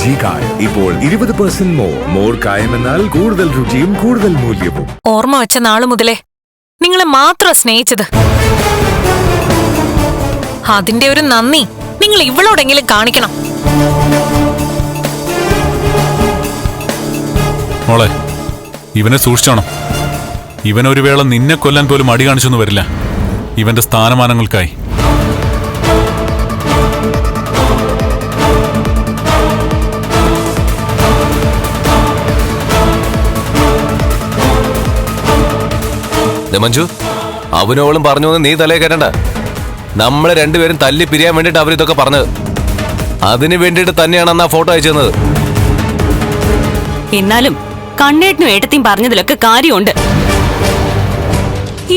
G കായം ഇപ്പോൾ ഇരുപത് പെർസെന്റ് മോർ മോർ കായം എന്നാൽ കൂടുതൽ രുചിയും കൂടുതൽ മൂല്യവും. ഓർമ്മ വെച്ച നാളു മുതലേ നിങ്ങളെ മാത്രം സ്നേഹിച്ചത്. അതിന്റെ ഒരു നന്ദി നിങ്ങൾ ഇവളോടെങ്കിലും കാണിക്കണം. മോളെ ഇവനെ സൂക്ഷിച്ചോണം. ഇവൻ ഒരു വേള നിന്നെ കൊല്ലാൻ പോലും അടി കാണിച്ചൊന്നും വരില്ല. ഇവന്റെ സ്ഥാനമാനങ്ങൾക്കായി. മഞ്ജു അവനോളും പറഞ്ഞു നീ തലേ കയറ്റണ്ട. നമ്മളെ രണ്ടുപേരും തല്ലി പിരിയാൻ വേണ്ടിയിട്ട് അവരിതൊക്കെ പറഞ്ഞത്. അതിനു വേണ്ടിയിട്ട് തന്നെയാണ് അന്ന് ആ ഫോട്ടോ അയച്ചു തന്നത്. എന്നാലും കണ്ണേട്ടനും ഏട്ടത്തിയും പറഞ്ഞതിലൊക്കെ കാര്യമുണ്ട്.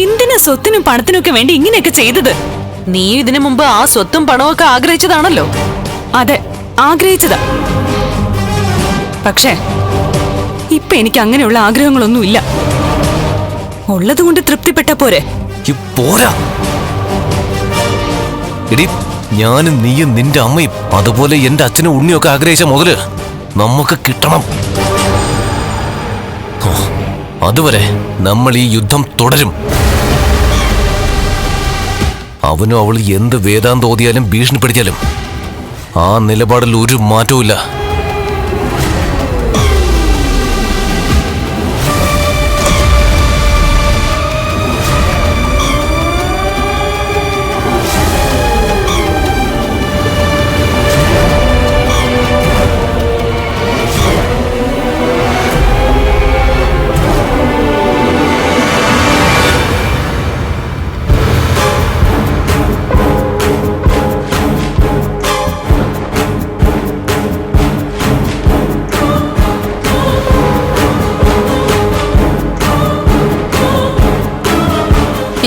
എന്തിനാ സ്വത്തിനും പണത്തിനൊക്കെ വേണ്ടി ഇങ്ങനെയൊക്കെ ചെയ്തത്? നീ ഇതിനു മുമ്പ് ആ സ്വത്തും പണവും ഒക്കെ ആഗ്രഹിച്ചതാണല്ലോ. അതെ ആഗ്രഹിച്ചതാ. പക്ഷേ ഇപ്പൊ എനിക്ക് അങ്ങനെയുള്ള ആഗ്രഹങ്ങളൊന്നുമില്ല. ഉള്ളതുകൊണ്ട് തൃപ്തിപ്പെട്ട പോരെ. പോരാ. ഞാനും നീയും നിന്റെ അമ്മയും അതുപോലെ എന്റെ അച്ഛനും ഉണ്ണിയൊക്കെ ആഗ്രഹിച്ച മുതൽ നമുക്ക് കിട്ടണം. അതുവരെ നമ്മൾ ഈ യുദ്ധം തുടരും. അവനും അവൾ എന്ത് വേദാന്തോതിയാലും ഭീഷണിപ്പെടുത്തിയാലും ആ നിലപാടിൽ ഒരു മാറ്റവും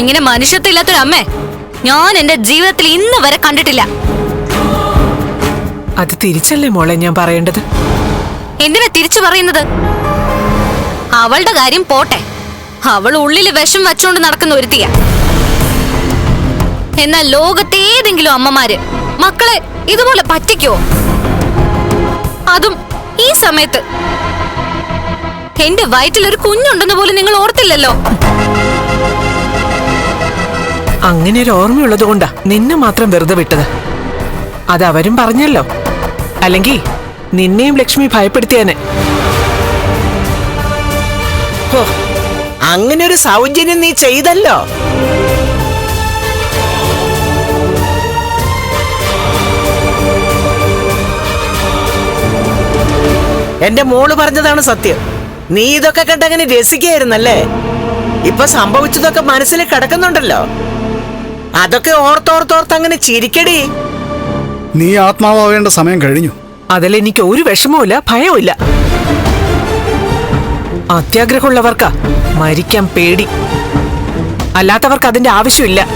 ഇങ്ങനെ മനുഷ്യത്വമില്ലാത്തൊരു അമ്മേ. ഞാൻ എന്റെ ജീവിതത്തിൽ ഇന്ന് വരെ കണ്ടിട്ടില്ല. അത് തിരിച്ചല്ലേ മോളെ ഞാൻ പറയേണ്ടത്? എന്തിനാ തിരിച്ചു പറയുന്നത്? അവളുടെ കാര്യം പോട്ടെ. അവൾ ഉള്ളിൽ വിഷം വെച്ചോണ്ട് നടക്കുന്ന ഒരുത്തിയ. എന്നാൽ ലോകത്തേതെങ്കിലും അമ്മമാര് മക്കളെ ഇതുപോലെ പറ്റിക്കോ? അതും ഈ സമയത്ത്. എന്റെ വയറ്റിൽ ഒരു കുഞ്ഞുണ്ടെന്ന് പോലും നിങ്ങൾ ഓർത്തില്ലല്ലോ? അങ്ങനെ ഒരു ഓർമ്മയുള്ളത് കൊണ്ടാ നിന്നെ മാത്രം വെറുതെ വിട്ടത്. അത് അവരും പറഞ്ഞല്ലോ. അല്ലെങ്കിൽ നിന്നെയും ലക്ഷ്മി ഭയപ്പെടുത്തിയാനെ. അങ്ങനെ ഒരു സൗജന്യം നീ ചെയ്തല്ലോ. എന്റെ മോൾ പറഞ്ഞതാണ് സത്യം. നീ ഇതൊക്കെ കണ്ടങ്ങനെ രസിക്കായിരുന്നല്ലേ ഇപ്പൊ സംഭവിച്ചതൊക്കെ മനസ്സിൽ കിടക്കുന്നുണ്ടല്ലോ. അതൊക്കെ ഓർത്തോർത്തോർത്ത് അങ്ങനെ ചിരിക്കടി. നീ ആത്മാവേണ്ട സമയം കഴിഞ്ഞു. അതിൽ എനിക്ക് ഒരു വിഷമവുമില്ല ഭയവുമില്ല. അത്യാഗ്രഹമുള്ളവർക്കാ മരിക്കാൻ പേടി. അല്ലാത്തവർക്ക് അതിന്റെ ആവശ്യമില്ല.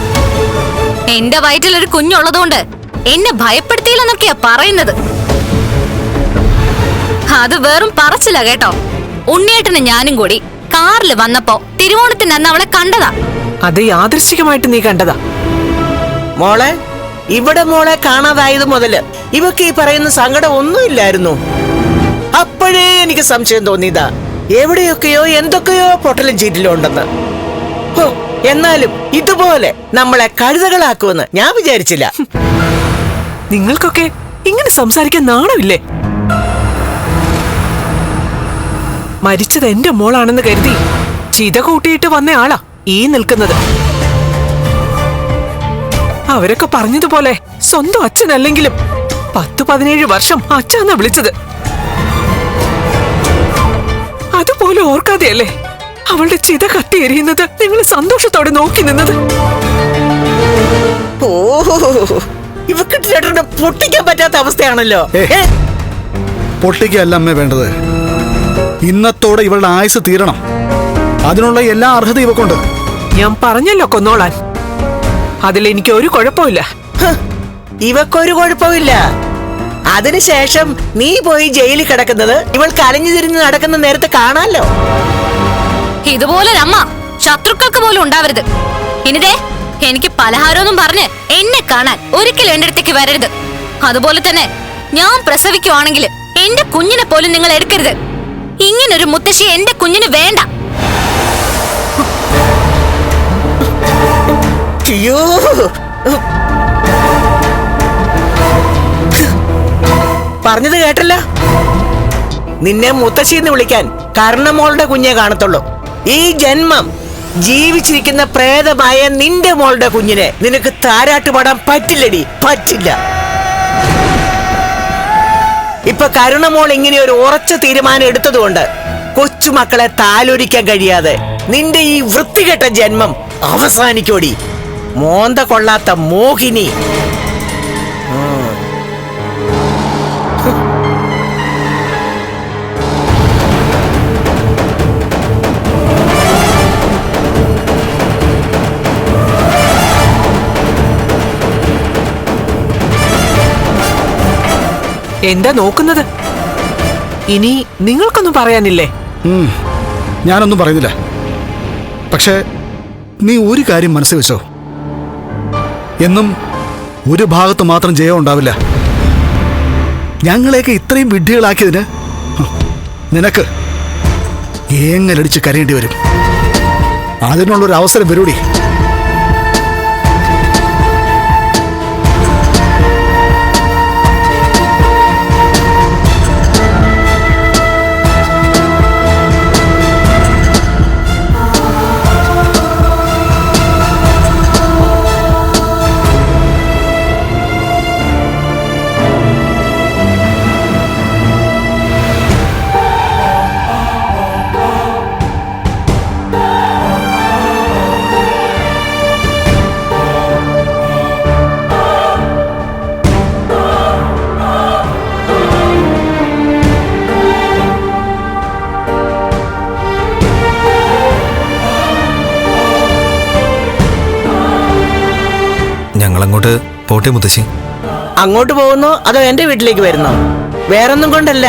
എന്റെ വയറ്റിൽ ഒരു കുഞ്ഞുള്ളതുകൊണ്ട് എന്നെ ഭയപ്പെടുത്തിയില്ലെന്നൊക്കെയാ പറയുന്നത്. അത് വെറും പറച്ചില്ല കേട്ടോ. ഉണ്ണിയേട്ടന് ഞാനും കൂടി കാറിൽ വന്നപ്പോ തിരുവോണത്തിന് അന്ന് അവളെ കണ്ടതാ. അത് യാദൃശ്ചികമായിട്ട് നീ കണ്ടതാ. മോളെ ഇവിടെ മോളെ കാണാതായത് മുതൽ ഇവക്ക് ഈ പറയുന്ന സങ്കടം ഒന്നുമില്ലായിരുന്നു അപ്പോഴേ എനിക്ക് സംശയം തോന്നിയതാ. എവിടെയൊക്കെയോ എന്തൊക്കെയോ പൊട്ടലും ചീറ്റിലും ഉണ്ടെന്ന്. എന്നാലും ഇതുപോലെ നമ്മളെ കഴുതകളാക്കുമെന്ന് ഞാൻ വിചാരിച്ചില്ല. നിങ്ങൾക്കൊക്കെ ഇങ്ങനെ സംസാരിക്കാൻ നാണമില്ലേ? മരിച്ചത് എന്റെ മോളാണെന്ന് കരുതി ചിത കൂട്ടിയിട്ട് വന്ന ആളാ ഈ നിൽക്കുന്നത്. അവരൊക്കെ പറഞ്ഞതുപോലെ സ്വന്തം അച്ഛനല്ലെങ്കിലും പത്ത് പതിനേഴ് വർഷം അച്ഛനാ വിളിച്ചത്. അതുപോലെ ഓർക്കാതെയല്ലേ അവളുടെ ചിത കത്തി എറിയുന്നത് നിങ്ങൾ സന്തോഷത്തോടെ നോക്കി നിന്നത്? ഓ ഇവക്ക് ചേട്ടനെ പൊട്ടിക്കാൻ പറ്റാത്ത അവസ്ഥയാണല്ലോ? പൊട്ടിക്കല്ല അമ്മേ വേണ്ടത്. ഇന്നത്തോടെ ഇവളുടെ ആയുസ് തീരണം. അതിനുള്ള എല്ലാ അർഹത ഇവക്കുണ്ട്. ഞാൻ പറഞ്ഞല്ലോ കൊന്നോളാൻ. അതിലെനിക്ക് ഒരു കുഴപ്പമില്ല ഇവക്കൊരു കുഴപ്പമില്ല അതിനുശേഷം നീ പോയി ജയിലിൽ കിടക്കുന്നത് ഇവൾ കലഞ്ഞു തിരിഞ്ഞ് നടക്കുന്ന നേരത്തെ കാണാലോ? ഇതുപോലൊരമ്മ ശത്രുക്കൾക്ക് പോലും ഉണ്ടാവരുത്. ഇനിതേ എനിക്ക് പലഹാരമൊന്നും പറഞ്ഞ് എന്നെ കാണാൻ ഒരിക്കലും എന്റെ അടുത്തേക്ക് വരരുത്. അതുപോലെ തന്നെ ഞാൻ പ്രസവിക്കുവാണെങ്കിൽ എന്റെ കുഞ്ഞിനെ പോലും നിങ്ങൾ എടുക്കരുത്. ഇങ്ങനൊരു മുത്തശ്ശി എന്റെ കുഞ്ഞിന് വേണ്ട. അയ്യോ. പറഞ്ഞത് കേട്ടല്ല. നിന്നെ മുത്തശ്ശിന്ന് വിളിക്കാൻ കർണമോളുടെ കുഞ്ഞെ കാണത്തുള്ളൂ. ഈ ജന്മം ജീവിച്ചിരിക്കുന്ന പ്രേതമായ നിന്റെ മോളുടെ കുഞ്ഞിനെ നിനക്ക് താരാട്ട് പാടാൻ പറ്റില്ലടി. പറ്റില്ല. ഇപ്പൊ കരുണമോൾ ഇങ്ങനെ ഒരു ഉറച്ച തീരുമാനം എടുത്തതുകൊണ്ട് കൊച്ചുമക്കളെ താലോലിക്കാൻ കഴിയാതെ നിന്റെ ഈ വൃത്തികെട്ട ജന്മം അവസാനിക്കോടി. മോന്ത കൊള്ളാത്ത മോഹിനി. എന്താ നോക്കുന്നത്? ഇനി നിങ്ങൾക്കൊന്നും പറയാനില്ലേ? ഞാനൊന്നും പറയുന്നില്ല. പക്ഷേ നീ ഒരു കാര്യം മനസ്സിൽ വെച്ചോ. എന്നും ഒരു ഭാഗത്ത് മാത്രം ജയം ഉണ്ടാവില്ല. ഞങ്ങളെയൊക്കെ ഇത്രയും വിഡ്ഢികളാക്കിയതിന് നിനക്ക് ഏങ്ങലടിച്ച് കരയേണ്ടി വരും. അതിനുള്ളൊരു അവസരം വരൂടി. ഞങ്ങളങ്ങോട്ട് പോട്ടെ മുത്തശ്ശി. അങ്ങോട്ട് പോകുന്നോ അതോ എന്റെ വീട്ടിലേക്ക് വരുന്നോ? വേറൊന്നും കൊണ്ടല്ല.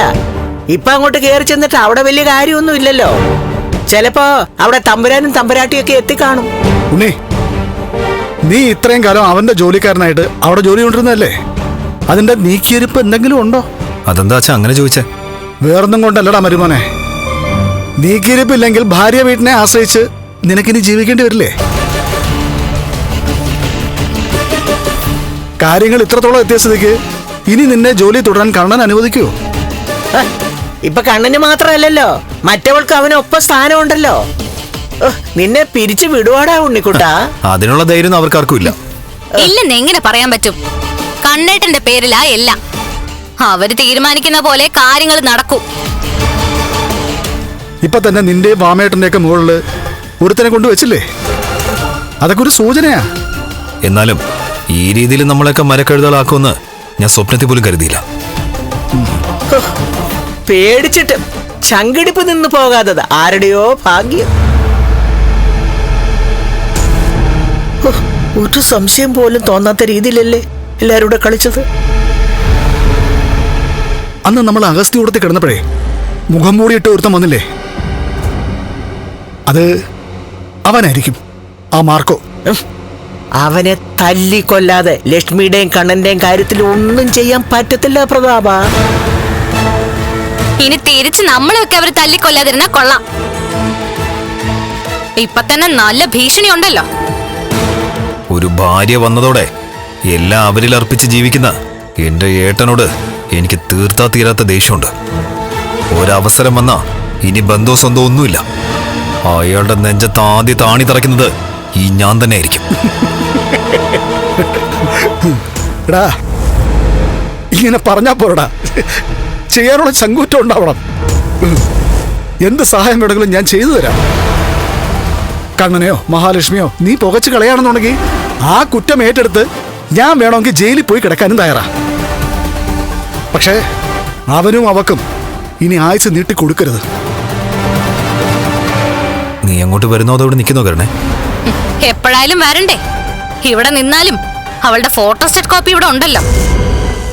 ഇപ്പൊ അങ്ങോട്ട് കയറി ചെന്നിട്ട് അവിടെ വലിയ കാര്യമൊന്നും ഇല്ലല്ലോ. ചിലപ്പോ അവിടെ തമ്പുരാനും തമ്പുരാട്ടിയൊക്കെ എത്തിക്കാണും. ഉണ്ണി നീ ഇത്രയും കാലം അവന്റെ ജോലിക്കാരനായിട്ട് അവിടെ ജോലി കൊണ്ടിരുന്നല്ലേ അതിന്റെ നീക്കിയിരിപ്പ് എന്തെങ്കിലും ഉണ്ടോ? അതെന്താ അച്ഛാ അങ്ങനെ ചോദിച്ചേ? വേറൊന്നും കൊണ്ടല്ലടാ മരുമോനെ. നീക്കിയിരിപ്പില്ലെങ്കിൽ ഭാര്യ വീട്ടിനെ ആശ്രയിച്ച് നിനക്കിനി ജീവിക്കേണ്ടി വരില്ലേ? കാര്യങ്ങൾ ഇത്രത്തോളം എത്തിയ സ്ഥിതിക്ക് ഇനി നിന്നെ ജോലി തുടരാൻ കണ്ണൻ അനുവദിക്കുമോ ഇപ്പൊ കണ്ണന് മാത്രമല്ലല്ലോ. മറ്റവൾക്ക് അവനൊപ്പം സ്ഥാനമുണ്ടല്ലോ. ഉണ്ടല്ലോ നിന്നെ പിരിച്ചു വിടുവാടാ ഉണ്ണിക്കുട്ടാ. അതിനുള്ള ധൈര്യം അവർക്കാർക്കും ഇല്ല ഇല്ലെന്ന് എങ്ങനെ പറയാൻ പറ്റും? കണ്ണേട്ടന്റെ പേരിലാ എല്ലാം. അവർ തീരുമാനിക്കുന്ന പോലെ കാര്യങ്ങൾ നടക്കും. ഇപ്പൊ തന്നെ നിന്റെ വാമേട്ടന്റെ ഒക്കെ മുകളിൽ ഒരുത്തനെ കൊണ്ടുവച്ചില്ലേ അതൊക്കെ ഒരു സൂചനയാ. എന്നാലും ഈ രീതിയിൽ നമ്മളെയൊക്കെ മരക്കഴുതലാക്കുമെന്ന് ഞാൻ സ്വപ്നത്തിൽ പോലും കരുതിയില്ല. പേടിച്ചിട്ട് ചങ്കിടിപ്പ് നിന്ന് പോകാത്തത് ആരുടെയോ ഭാഗ്യം. ഒരു സംശയം പോലും തോന്നാത്ത രീതിയിലല്ലേ എല്ലാരും കൂടെ കളിച്ചത്? അന്ന് നമ്മൾ അഗസ്തി അഗസ്ത്യൂടത്തിൽ കിടന്നപ്പോഴേ മുഖം മൂടിയിട്ട് ഒരുത്തം വന്നില്ലേ? അത് അവനായിരിക്കും ആ മാർക്കോ. അവനെ തല്ലിക്കൊല്ലാതെ ലക്ഷ്മിയുടെയും കണ്ണന്റെയും കാര്യത്തിൽ ഒന്നും ചെയ്യാൻ പറ്റത്തില്ല പ്രതാപ. ഇനി തിരിച്ച് നമ്മളെയൊക്കെ അവർ തല്ലിക്കൊല്ലാതിരുന്നാ കൊള്ളാം. ഇപ്പൊ തന്നെ നല്ല ഭീഷണി ഉണ്ടല്ലോ. ഒരു ഭാര്യ വന്നതോടെ എല്ലാം അവരിൽ അർപ്പിച്ച് ജീവിക്കുന്ന എന്റെ ഏട്ടനോട് എനിക്ക് തീർത്താ തീരാത്ത ദേഷ്യമുണ്ട്. ഒരവസരം വന്നാ ഇനി ബന്ധോ സ്വന്തോ ഒന്നുമില്ല. അയാളുടെ നെഞ്ചത്ത് ആദ്യ താണി തറയ്ക്കുന്നത് ഈ ഞാൻ തന്നെ ആയിരിക്കും. എടാ ഇങ്ങനെ പറഞ്ഞാ പോരടാ. ചെയ്യാനുള്ള ചങ്കൂറ്റം ഉണ്ടാവണം. എന്ത് സഹായം വേണമെങ്കിലും ഞാൻ ചെയ്തു തരാം. കണ്ണനെയോ മഹാലക്ഷ്മിയോ നീ പുകച്ച് കളയാണെന്നുണ്ടെങ്കിൽ ആ കുറ്റം ഏറ്റെടുത്ത് ഞാൻ വേണമെങ്കിൽ ജയിലിൽ പോയി കിടക്കാനും തയ്യാറാ. പക്ഷേ അവനും അവക്കും ഇനി ആഴ്ച നീട്ടി കൊടുക്കരുത് നീ അങ്ങോട്ട് വരുന്നോ അതോടെ നിൽക്കുന്നോ കരണേ? എപ്പോഴായാലും വരണ്ടേ? ഇവിടെ നിന്നാലും അവളുടെ ഫോട്ടോസ്റ്റേറ്റ് കോപ്പി ഇവിടെ ഉണ്ടല്ലോ.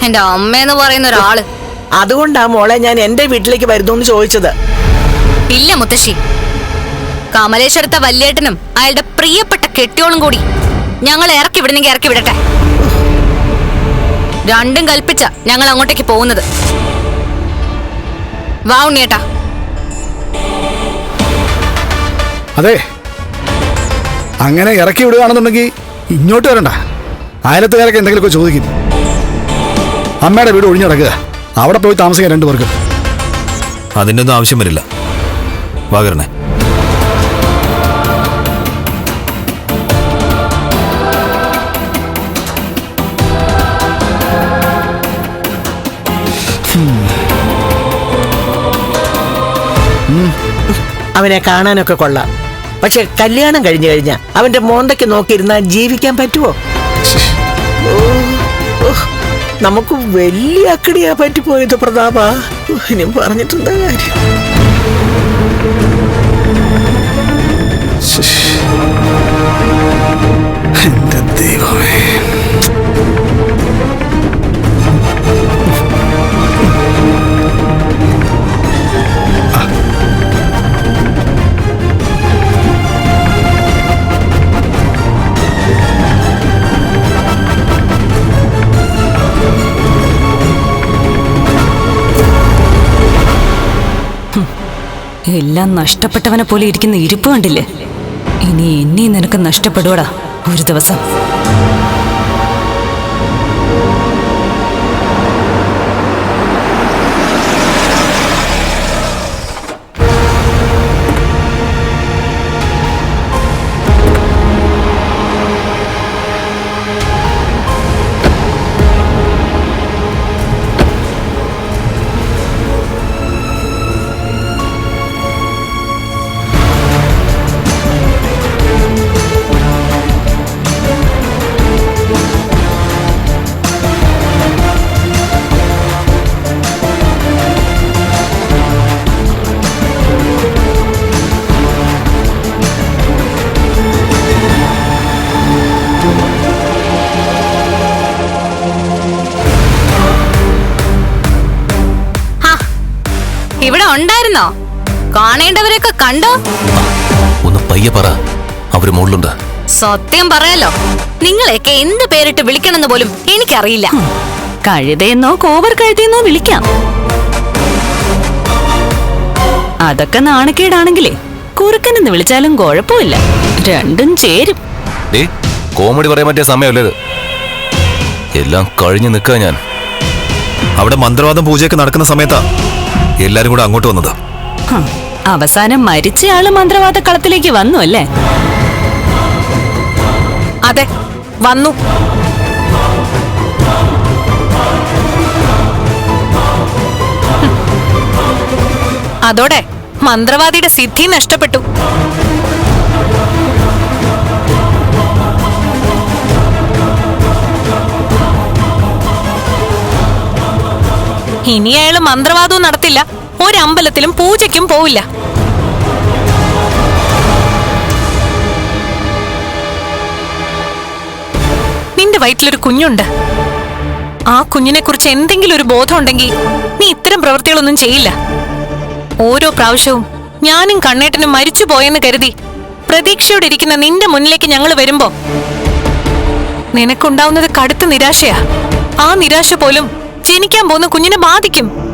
എന്റെ അമ്മയെന്ന് പറയുന്ന ഒരാൾ. അതുകൊണ്ടാ മോളെ ഞാൻ എന്റെ വീട്ടിലേക്ക് വരുന്നു ചോദിച്ചത്. ഇല്ല മുത്തശ്ശി. കമലേശ്വരത്തെ വല്യേട്ടനും അയാളുടെ പ്രിയപ്പെട്ട കെട്ടിയോളും കൂടി ഞങ്ങൾ ഇറക്കി വിടണമെങ്കിൽ ഇറക്കി വിടട്ടെ. രണ്ടും കൽപ്പിച്ച ഞങ്ങൾ അങ്ങോട്ടേക്ക് പോകുന്നത്. വാ ഉണ്ണിയേട്ടാ. അതെ അങ്ങനെ ഇറക്കി വിടുകയാണെന്നുണ്ടെങ്കിൽ ഇങ്ങോട്ട് വരണ്ട. അയലത്തുകാരൊക്കെ എന്തെങ്കിലുമൊക്കെ ചോദിക്കും. അമ്മയുടെ വീട് ഒഴിഞ്ഞടക്കുക അവിടെ പോയി താമസിക്കാൻ രണ്ടുപേർക്കും അതിന്റെ ഒന്നും ആവശ്യം വരില്ല. വാകരണേ അവനെ കാണാനൊക്കെ കൊള്ളാം. പക്ഷെ കല്യാണം കഴിഞ്ഞു കഴിഞ്ഞാ അവന്റെ മോന്തയ്ക്ക് നോക്കിയിരുന്നാൽ ജീവിക്കാൻ പറ്റുമോ നമുക്ക് വലിയ അക്കടിയാ പറ്റിപ്പോയത് പ്രതാപ. ഇനി പറഞ്ഞിട്ടുണ്ട് കാര്യം? എന്റെ ദൈവമേ. എല്ലാം നഷ്ടപ്പെട്ടവനെ പോലെ ഇരിക്കുന്ന ഇരിപ്പ് കണ്ടില്ലേ? ഇനി എന്നെ നിനക്ക് നഷ്ടപ്പെടുവടാ ഒരു ദിവസം. കാണേണ്ടവരെയൊക്കെ കണ്ടോ? ഒന്ന് പയ്യ പറ. അവർ മുകളിലുണ്ട്. സത്യം പറയാലോ. നിങ്ങളെയൊക്കെ എന്ത് പേരിട്ട് വിളിക്കണമെന്ന് പോലും എനിക്കറിയില്ല. കഴുതയെന്നോ കോവർ കഴുതയെന്നോ വിളിക്കാം. അതൊക്കെ നാണക്കേടാണെങ്കിലേ കുറുക്കനെന്ന് വിളിച്ചാലും കുഴപ്പമില്ല. രണ്ടും ചേരും. കോമഡി പറയാൻ പറ്റിയ സമയമല്ലേ ഇത്? എല്ലാം കഴിഞ്ഞു നിൽക്കുക ഞാൻ. അവിടെ മന്ത്രവാദം പൂജയൊക്കെ നടക്കുന്ന സമയത്താ എല്ലാരും കൂടെ അങ്ങോട്ട് വന്നത്. അവസാനം മരിച്ചയാൾ മന്ത്രവാദ കളത്തിലേക്ക് വന്നു അല്ലേ? അതെ വന്നു. അതോടെ മന്ത്രവാദിയുടെ സിദ്ധി നഷ്ടപ്പെട്ടു. ഇനി അയാൾ മന്ത്രവാദവും നടത്തില്ല. ഒരമ്പലത്തിലും പൂജയ്ക്കും പോവില്ല. നിന്റെ വയറ്റിലൊരു കുഞ്ഞുണ്ട്. ആ കുഞ്ഞിനെ കുറിച്ച് എന്തെങ്കിലും ഒരു ബോധം ഉണ്ടെങ്കിൽ നീ ഇത്തരം പ്രവൃത്തികളൊന്നും ചെയ്യില്ല. ഓരോ പ്രാവശ്യവും ഞാനും കണ്ണേട്ടനും മരിച്ചു പോയെന്ന് കരുതി പ്രതീക്ഷയോടെ ഇരിക്കുന്ന നിന്റെ മുന്നിലേക്ക് ഞങ്ങൾ വരുമ്പോ നിനക്കുണ്ടാവുന്നത് കടുത്ത നിരാശയാ. ആ നിരാശ പോലും ജനിക്കാൻ പോകുന്ന കുഞ്ഞിനെ ബാധിക്കും.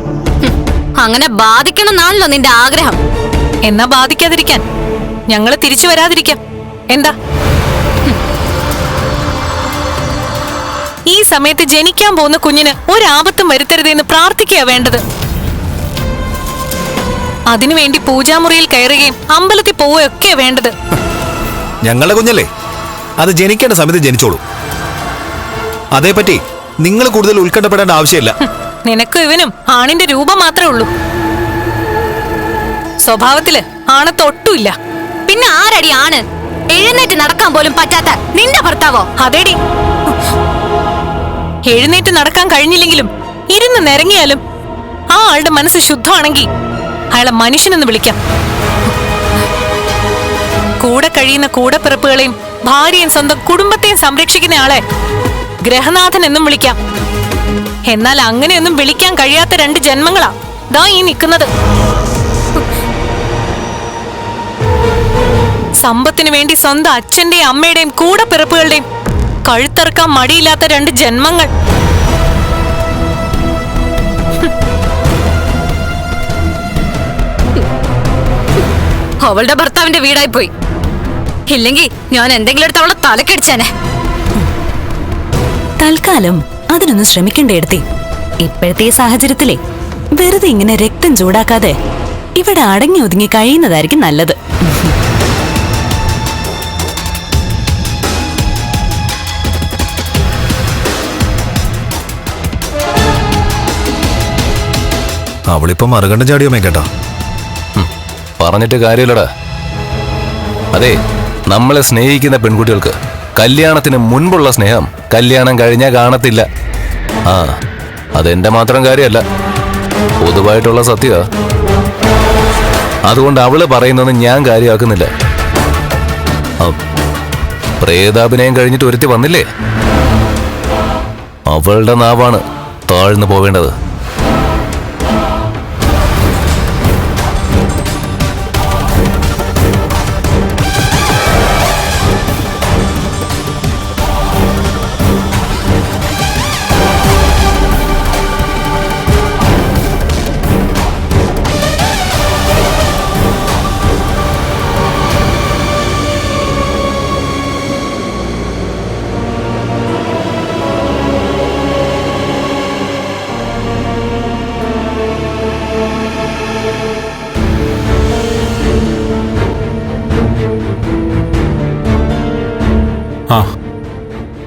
അങ്ങനെ ബാധിക്കണമെന്നാണല്ലോ നിന്റെ ആഗ്രഹം. എന്നാ ബാധിക്കാതിരിക്കാൻ. ഞങ്ങൾ തിരിച്ചു വരാതിരിക്കാം. എന്താ? ഈ സമയത്ത് ജനിക്കാൻ പോകുന്ന കുഞ്ഞിന് ഒരാപത്തും വരുത്തരുതെന്ന് പ്രാർത്ഥിക്കുക വേണ്ടത്. അതിനുവേണ്ടി പൂജാമുറിയിൽ കയറുകയും അമ്പലത്തിൽ പോവുകയൊക്കെ വേണ്ടത്. ഞങ്ങളുടെ കുഞ്ഞല്ലേ? അത് ജനിക്കേണ്ട സമയത്ത് ജനിച്ചോളൂ. അതേപറ്റി നിങ്ങൾ കൂടുതൽ ഉത്കണ്ഠപ്പെടേണ്ട ആവശ്യമില്ല. നിനക്കും ഇവനും ആണിന്റെ രൂപം മാത്രമേ ഉള്ളൂ. സ്വഭാവത്തിൽ ആണത്തൊട്ടുമില്ല. പിന്നെ ആരടി ആണ്? എഴുന്നേറ്റ് നടക്കാൻ പോലും പറ്റാത്ത നിന്റെ ഭർത്താവോ? അതേടി. എഴുന്നേറ്റ് നടക്കാൻ കഴിഞ്ഞില്ലെങ്കിലും ഇരുന്ന് നിരങ്ങിയാലും ആ ആളുടെ മനസ്സ് ശുദ്ധമാണെങ്കിൽ അയാളെ മനുഷ്യനെന്ന് വിളിക്കാം. കൂടെ കഴിയുന്ന കൂടപ്പിറപ്പുകളെയും ഭാര്യയും സ്വന്തം കുടുംബത്തെയും സംരക്ഷിക്കുന്ന ആളെ ഗ്രഹനാഥൻ എന്നും വിളിക്കാം. എന്നാൽ അങ്ങനെയൊന്നും വിളിക്കാൻ കഴിയാത്ത രണ്ട് ജന്മങ്ങളാ. ദാ ഈ നിൽക്കുന്നത്. സമ്പത്തിനു വേണ്ടി സ്വന്തം അച്ഛന്റെയും അമ്മയുടെയും കൂടെ പിറപ്പുകളുടെയും കഴുത്തറക്കാൻ മടിയില്ലാത്ത രണ്ട് ജന്മങ്ങൾ. അവളുടെ ഭർത്താവിന്റെ വീടായി പോയി ഇല്ലെങ്കിൽ ഞാൻ എന്തെങ്കിലും എടുത്ത് അവളെ തലക്കടിച്ചേനെ. തൽക്കാലം അതിനൊന്നും ശ്രമിക്കണ്ടേടത്തി ഇപ്പോഴത്തെ സാഹചര്യത്തിലേ സാഹചര്യത്തിലെ വെറുതെ ഇങ്ങനെ രക്തം ചൂടാക്കാതെ ഇവിടെ അടങ്ങി ഒതുങ്ങി കഴിയുന്നതായിരിക്കും നല്ലത്. അവളിപ്പോ മറുകണ്ടം ചാടിയോ മേക്കേട്ടാ പറഞ്ഞിട്ട് കാര്യമില്ലടാ. അതെ നമ്മളെ സ്നേഹിക്കുന്ന പെൺകുട്ടികൾക്ക് കല്യാണത്തിന് മുൻപുള്ള സ്നേഹം കല്യാണം കഴിഞ്ഞാൽ കാണത്തില്ല. ആ അതെന്റെ മാത്രം കാര്യമല്ല. പൊതുവായിട്ടുള്ള സത്യ അതുകൊണ്ട് അവൾ പറയുന്നത് ഞാൻ കാര്യമാക്കുന്നില്ല. പ്രേതാഭിനയം കഴിഞ്ഞിട്ട് ഒരുത്തി വന്നില്ലേ? അവളുടെ നാവാണ് താഴ്ന്നു പോവേണ്ടത്.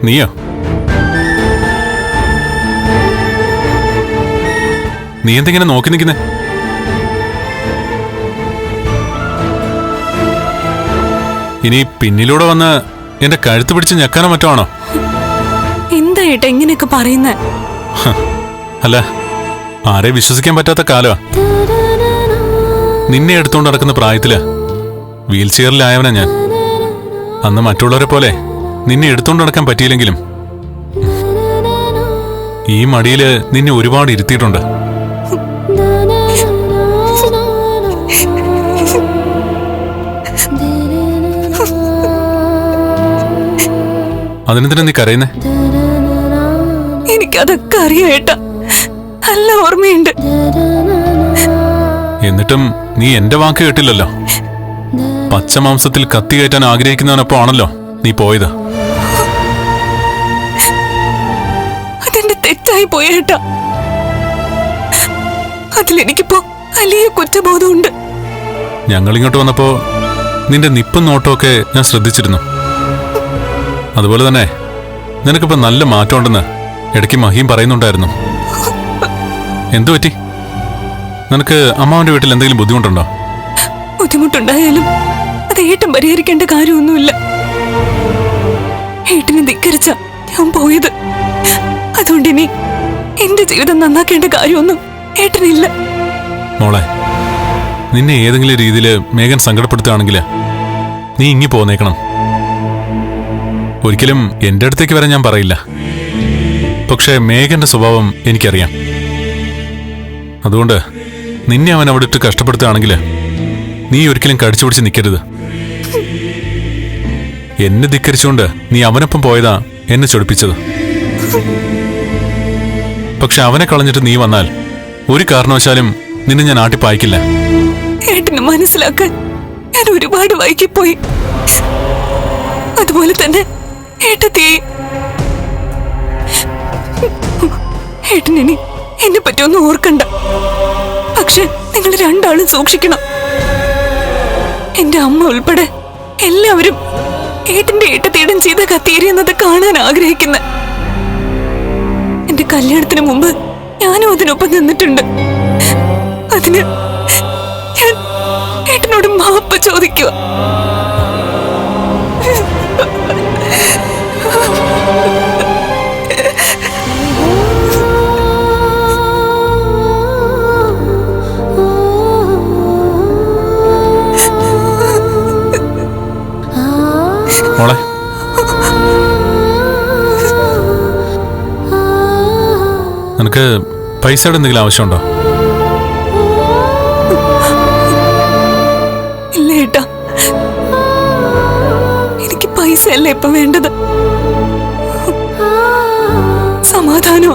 നീയോ? നീ എന്തിങ്ങനെ നോക്കി നിൽക്കുന്നേ? ഇനി പിന്നിലൂടെ വന്ന് എന്റെ കഴുത്ത് പിടിച്ച് ഞെക്കാനോ മറ്റോ ആണോ? എന്താ ഏട്ടാ ഇങ്ങനെയൊക്കെ പറയുന്നേ? അല്ല ആരെ വിശ്വസിക്കാൻ പറ്റാത്ത കാലമാ നിന്നെ എടുത്തുകൊണ്ട് നടക്കുന്ന പ്രായത്തിൽ വീൽ ചെയറിലായവനാ ഞാൻ. അന്ന് മറ്റുള്ളവരെ പോലെ നിന്നെ എടുത്തോണ്ട് നടക്കാൻ പറ്റിയില്ലെങ്കിലും. ഈ മടിയിൽ നിന്നെ ഒരുപാട് ഇരുത്തിയിട്ടുണ്ട്. അതിനെന്തിനാ നീ കരയുന്നേ? എനിക്കതൊക്കെ അറിയേട്ട നല്ല ഓർമ്മയുണ്ട്. എന്നിട്ടും നീ എന്റെ വാക്ക് കേട്ടില്ലല്ലോ. പച്ചമാംസത്തിൽ കത്തി കയറ്റാൻ ആഗ്രഹിക്കുന്നവനൊപ്പം ആണല്ലോ നീ പോയത്. തെറ്റായി പോയേട്ടാ അതിലെനിക്കിപ്പോ വലിയ കുറ്റബോധമുണ്ട്. ഞങ്ങൾ ഇങ്ങോട്ട് വന്നപ്പോ നിന്റെ നിപ്പും നോട്ടമൊക്കെ ഞാൻ ശ്രദ്ധിച്ചിരുന്നു. അതുപോലെ തന്നെ നിനക്കിപ്പോ നല്ല മാറ്റമുണ്ടെന്ന് ഇടയ്ക്ക് മഹിയും പറയുന്നുണ്ടായിരുന്നു. എന്തു പറ്റി? നിനക്ക് അമ്മാവന്റെ വീട്ടിൽ എന്തെങ്കിലും ബുദ്ധിമുട്ടുണ്ടോ? ബുദ്ധിമുട്ടുണ്ടായാലും അത് ഏട്ടൻ പരിഹരിക്കേണ്ട കാര്യമൊന്നുമില്ല. ഏട്ടനെ ധിക്കരിച്ച ഞാൻ പോയത്. അതുകൊണ്ട് ഇനി എന്റെ ജീവിതം നന്നാക്കേണ്ട കാര്യമൊന്നും ഏട്ടനില്ല. മോളെ നിന്നെ ഏതെങ്കിലും രീതിയിൽ മേഘൻ സങ്കടപ്പെടുത്തുകയാണെങ്കിൽ നീ ഇങ്ങി പോന്നേക്കണം. ഒരിക്കലും എന്റെ അടുത്തേക്ക് വരാൻ ഞാൻ പറയില്ല. പക്ഷേ മേഘന്റെ സ്വഭാവം എനിക്കറിയാം. അതുകൊണ്ട് നിന്നെ അവൻ അവിടെ ഇട്ട് കഷ്ടപ്പെടുത്തുകയാണെങ്കിൽ നീ ഒരിക്കലും കടിച്ചു പിടിച്ച് നിൽക്കരുത് എന്നെ ധിക്കരിച്ചുകൊണ്ട് നീ അവനൊപ്പം പോയതാ എന്നെ ചൊടിപ്പിച്ചത്. പക്ഷെ അവനെ കളഞ്ഞിട്ട് നീ വന്നാൽ ഒരു കാരണവശാലും നിന്നെ ഞാൻ ആട്ടിപ്പായിക്കില്ല ഏട്ടന് മനസ്സിലാക്കാൻ ഞാൻ ഒരുപാട് വൈകിപ്പോയി. അതുപോലെ തന്നെ ഏട്ടനിനി എന്നെ പറ്റൊന്നും ഓർക്കണ്ട. പക്ഷെ നിങ്ങൾ രണ്ടാളും സൂക്ഷിക്കണം. എന്റെ അമ്മ ഉൾപ്പെടെ എല്ലാവരും ഏട്ടന്റെ ഏട്ടത്തേടം ചെയ്ത കത്തിയേരിയെന്നത് കാണാൻ ആഗ്രഹിക്കുന്ന. എന്റെ കല്യാണത്തിന് മുമ്പ് ഞാനും അതിനൊപ്പം നിന്നിട്ടുണ്ട്. അതിന് ഞാൻ ഏട്ടനോട് മാപ്പ് ചോദിക്കുക നിനക്ക് പൈസയുടെ എന്തെങ്കിലും ആവശ്യമുണ്ടോ? ഇല്ല ഏട്ടാ. എനിക്ക് പൈസ അല്ല ഇപ്പൊ വേണ്ടത്? സമാധാനം